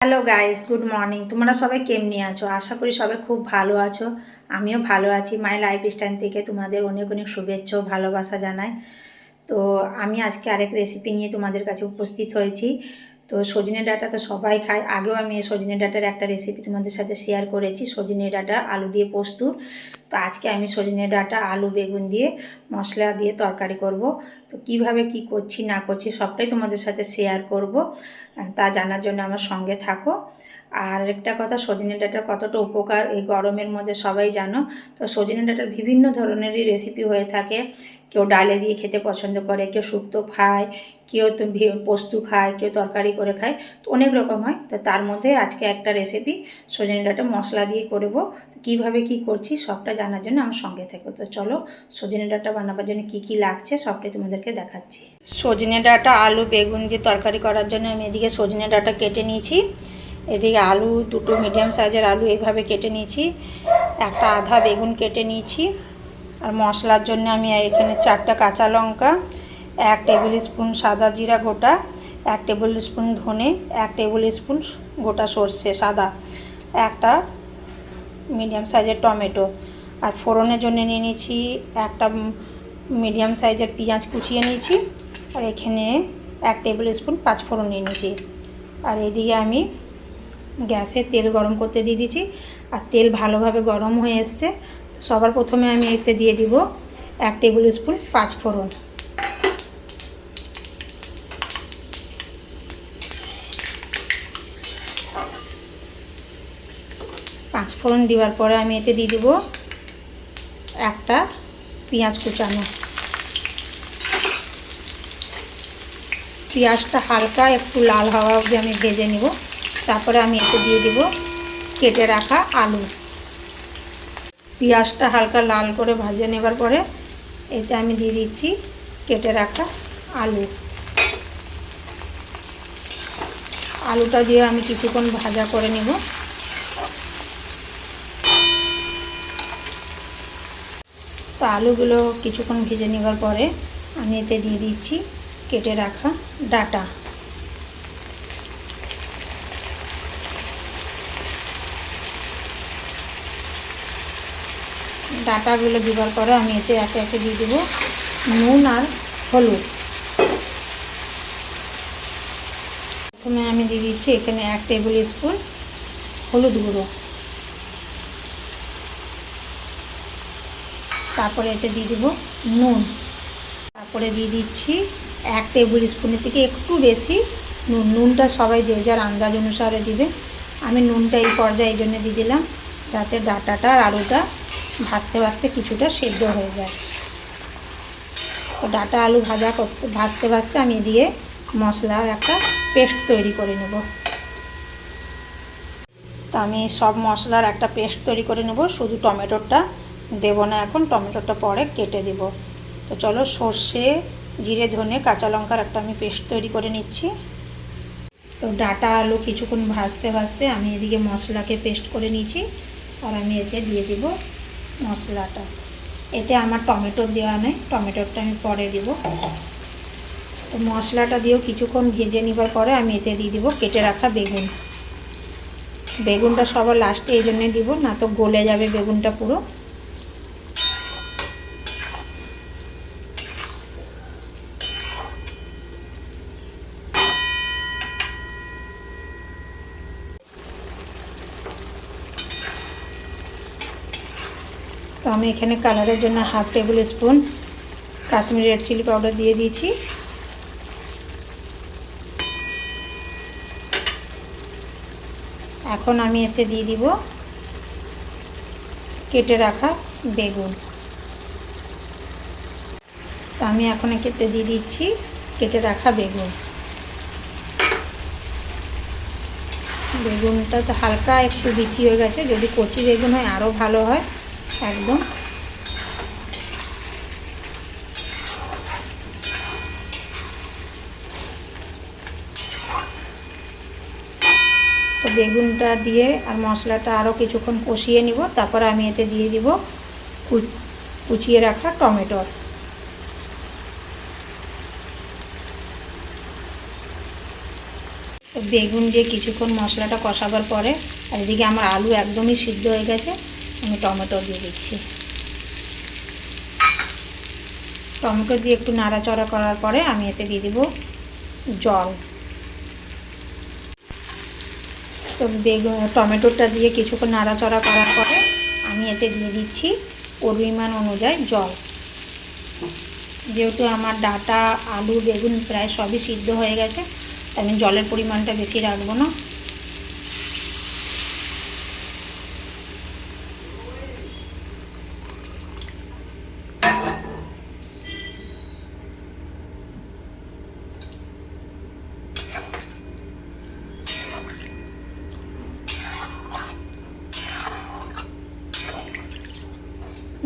Hello guys good morning তোমরা সবাই কেমনি আছো? আশা করি সবাই খুব ভালো আছো। আমিও ভালো আছি। মাই লাইফ স্টাইল থেকে তোমাদের অনেক অনেক শুভেচ্ছা ভালোবাসা জানাই। তো আমি আজকে আরেক রেসিপি নিয়ে তোমাদের কাছে উপস্থিত হয়েছি। তো সজনে ডাঁটা তো সবাই খায়। আগেও আমি এই সজনে ডাঁটার একটা রেসিপি তোমাদের সাথে শেয়ার করেছি, সজনে ডাঁটা, আলু দিয়ে পোস্তুর তো আজকে আমি সজনে ডাঁটা, আলু, বেগুন দিয়ে মশলা দিয়ে তরকারি করব। তো কীভাবে কি করছি, না করছি সবটাই তোমাদের সাথে শেয়ার করব। তা জানার জন্য আমার সঙ্গে থাকো। আর একটা কথা, সজনে ডাঁটার কতটা উপকার, এই গরমের মধ্যে সবাই জানো। তো সজনে ডাঁটার বিভিন্ন ধরনেরই রেসিপি হয়ে থাকে। কেউ ডালে দিয়ে খেতে পছন্দ করে, কেউ শুক্তো খায়, কেউ তো পোস্ত খায়, কেউ তরকারি করে খায়। তো অনেক রকম হয়। তো তার মধ্যে আজকে একটা রেসিপি সজনে ডাঁটা মশলা দিয়ে করব। তো কীভাবে কী করছি সবটা জানার জন্য আমার সঙ্গে থেকো। তো চলো, সজনে ডাঁটা বানাবার জন্য কী কী লাগছে সবটাই তোমাদেরকে দেখাচ্ছি। সজনে ডাঁটা, আলু, বেগুন দিয়ে তরকারি করার জন্য আমি এদিকে সজনে ডাঁটা কেটে নিয়েছি। এদিকে আলু, দুটো মিডিয়াম সাইজের আলু এইভাবে কেটে নিয়েছি। একটা আধা বেগুন কেটে নিয়েছি। আর মশলার জন্য আমি এখানে চারটা কাঁচা লঙ্কা, এক টেবিল স্পুন সাদা জিরা গোটা, এক টেবিল স্পুন ধনে, এক টেবিল স্পুন গোটা সর্ষে সাদা, একটা মিডিয়াম সাইজের টমেটো। আর ফোড়নের জন্য নিয়ে নিয়েছি একটা মিডিয়াম সাইজের পেঁয়াজ কুচিয়ে নিয়েছি। আর এখানে এক টেবিল স্পুন পাঁচ ফোড়ন নিয়ে নিয়েছি। আর এদিকে আমি গ্যাসে তেল গরম করতে দিয়ে দিয়েছি। আর তেল ভালোভাবে গরম হয়ে এসছে। সবার প্রথমে আমি এতে দিয়ে দিব এক টেবিল স্পুন পাঁচ ফোড়ন। পাঁচ ফোড়ন দেওয়ার পরে আমি এতে দিয়ে দেবো একটা পেঁয়াজ কুচানো। পেঁয়াজটা হালকা একটু লাল হওয়া অবধি আমি ভেজে নিব। তারপরে আমি এতে দিয়ে দেব কেটে রাখা আলু। পেঁয়াজটা হালকা লাল করে ভাজে নেবার পরে এতে আমি দিয়ে দিচ্ছি কেটে রাখা আলু। আলুটা দিয়ে আমি কিছুক্ষণ ভাজা করে নেব। তো আলুগুলো কিছুক্ষণ ভেজে নেবার পরে আমি এতে দিয়ে দিচ্ছি কেটে রাখা ডাটা। ডাটাগুলো দেওয়ার পরে আমি এতে একে একে দিয়ে দেবো। নুন আর হলুদ। প্রথমে আমি দিয়ে দিচ্ছি এখানে এক টেবিল স্পুন হলুদ গুঁড়ো। তারপরে এতে দিয়ে দেবো নুন। তারপরে দিয়ে দিচ্ছি এক টেবিল স্পুনের থেকে একটু বেশি নুন। নুনটা সবাই যে যার আন্দাজ অনুসারে দিবে। আমি নুনটা এই পর্যায়ে এই জন্য দিয়ে দিলাম, যাতে ডাটাটা আর ভাজতে ভাজতে কিছুটা সেদ্ধ হয়ে যায়। তো ডাটা আলু ভাজা করতে, ভাজতে ভাজতে আমি দিয়ে মশলার একটা পেস্ট তৈরি করে নেব। তো আমি সব মশলার একটা পেস্ট তৈরি করে নেব, শুধু টমেটোটা দেবো না এখন, টমেটোটা পরে কেটে দেব। তো চলো সর্ষে, জিরে, ধনে, কাঁচা লঙ্কার একটা আমি পেস্ট তৈরি করে নিচ্ছি। তো ডাটা আলু কিছুক্ষণ ভাজতে ভাজতে আমি এদিকে মশলাকে পেস্ট করে নিয়েছি আর আমি এতে দিয়ে দিব মশলাটা। এতে আমার টমেটো দেওয়া নেই, টমেটোটা আমি পরে দিব। তো মশলাটা দিয়েও কিছুক্ষণ ভেজে নেবার পরে আমি এতে দিয়ে দিব কেটে রাখা বেগুন। বেগুনটা সবার লাস্টে এই জন্যে দিব, না তো গলে যাবে বেগুনটা পুরো। তো আমি এখানে কালারের জন্য half tablespoon Kashmiri red chilli powder দিয়ে দিয়েছি। এখন আমি এতে দিয়ে দিব কেটে রাখা বেগুন। তো আমি এখন এতে দিয়ে দিচ্ছি কেটে রাখা বেগুন। বেগুনটা তো হালকা একটু বিচি হয়ে গেছে, যদি কচি বেগুন হয় আরও ভালো হয়। একদম। তো বেগুনটা দিয়ে আর মশলাটা আরও কিছুক্ষণ কষিয়ে নিব, তারপর আমি এতে দিয়ে দিব কুচিয়ে রাখা টমেটোর বেগুন দিয়ে কিছুক্ষণ মশলাটা কষাবার পরে, আর এদিকে আমার আলু একদমই সিদ্ধ হয়ে গেছে। আমি টমেটো দিয়ে দিচ্ছি। টমেটো দিয়ে একটু নাড়াচড়া করার পরে আমি এতে দিয়ে দিব জল। তো বেগুন টমেটোটা দিয়ে কিছুক্ষণ নাড়াচড়া করার পরে আমি এতে দিয়ে দিচ্ছি পরিমাণ অনুযায়ী জল। যেহেতু আমার ডাটা, আলু, বেগুন প্রায় সবই সিদ্ধ হয়ে গেছে আমি জলের পরিমাণটা বেশি রাখব না।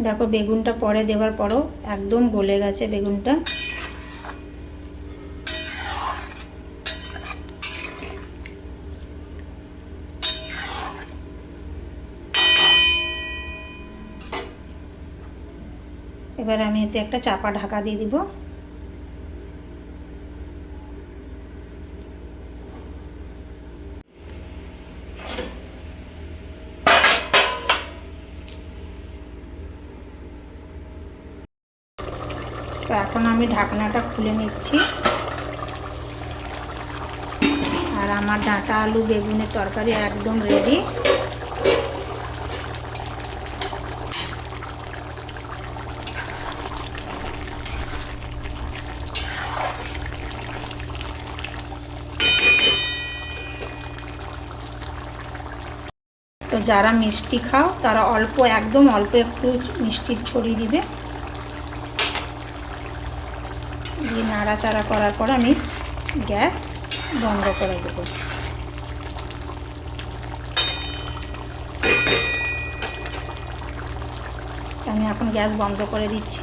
দেখো বেগুনটা পরে দেওয়ার পরও একদম গলে গেছে বেগুনটা। এবার আমি এতে একটা চাপা ঢাকা দিয়ে দিব। তো এখন আমি ঢাকনাটা খুলে নিচ্ছি। আর আমার ডাঁটা আলু বেগুনের তরকারি একদম রেডি তো যারা মিষ্টি খাও, তারা অল্প, একদম অল্প একটু মিষ্টি ছড়িয়ে দিবে। দিয়ে নাড়াচাড়া করার পর আমি গ্যাস বন্ধ করে দেব। আমি এখন গ্যাস বন্ধ করে দিচ্ছি।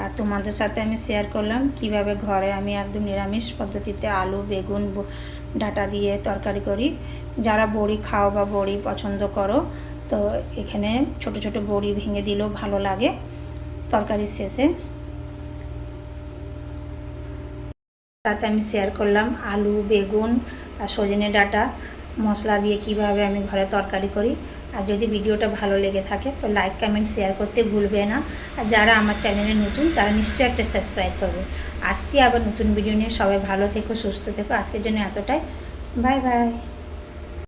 আর তোমাদের সাথে আমি শেয়ার করলাম কীভাবে ঘরে আমি একদম নিরামিষ পদ্ধতিতে আলু, বেগুন ডাটা দিয়ে তরকারি করি। যারা বড়ি খাও বা বড়ি পছন্দ করো তো এখানে ছোট ছোট বড়ি ভেঙে দিলেও ভালো লাগে তরকারির শেষে। সাথে আমি শেয়ার করলাম আলু, বেগুন আর সজনে ডাটা, মশলা দিয়ে কীভাবে আমি ঘরে তরকারি করি। আর যদি ভিডিওটা ভালো লেগে থাকে তো লাইক কমেন্ট শেয়ার করতে ভুলবে না। আর যারা আমার চ্যানেলে নতুন তারা নিশ্চয়ই একটা সাবস্ক্রাইব করবে। আসছি আবার নতুন ভিডিও নিয়ে। সবাই ভালো থেকো, সুস্থ থেকো। আজকের জন্য এতটাই। Bye bye